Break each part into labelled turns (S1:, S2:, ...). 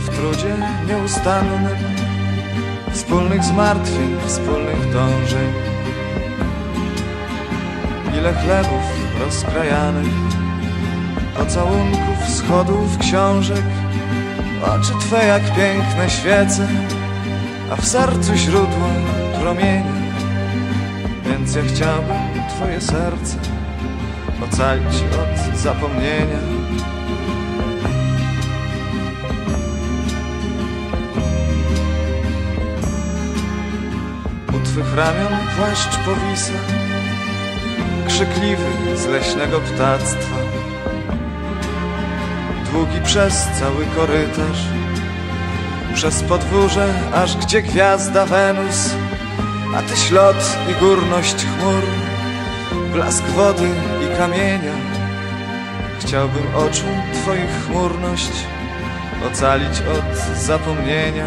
S1: W trudzie nieustannym Wspólnych zmartwień, wspólnych dążeń. Ile chlebów rozkrajanych Pocałunków, schodów, książek Oczy Twe jak piękne świece A w sercu źródło promienia Więc ja chciałbym Twoje serce Ocalić od zapomnienia ramion płaszcz powisa Krzykliwy z leśnego ptactwa. Długi przez cały korytarz Przez podwórze, aż gdzie gwiazda Wenus A Ty ślot i górność chmur Blask wody i kamienia. Chciałbym oczu Twoich chmurność Ocalić od zapomnienia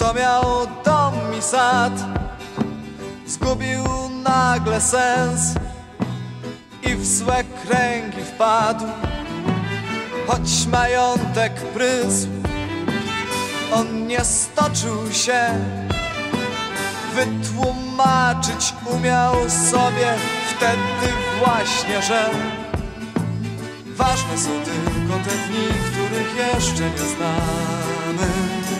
S1: kto miał dom i sad. Zgubił nagle sens I w złe kręgi wpadł. Choć majątek prysł On nie stoczył się. Wytłumaczyć umiał sobie Wtedy właśnie, że Ważne są tylko te dni, których jeszcze nie znamy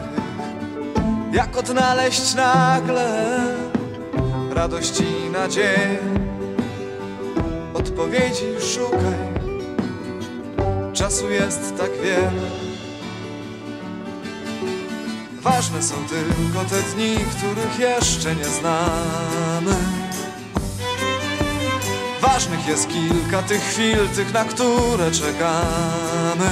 S1: jak odnaleźć nagle radość i nadzieję? Odpowiedzi szukaj. Czasu jest tak wiele. Ważne są tylko te dni, których jeszcze nie znamy. Ważnych jest kilka tych chwil, tych na które czekamy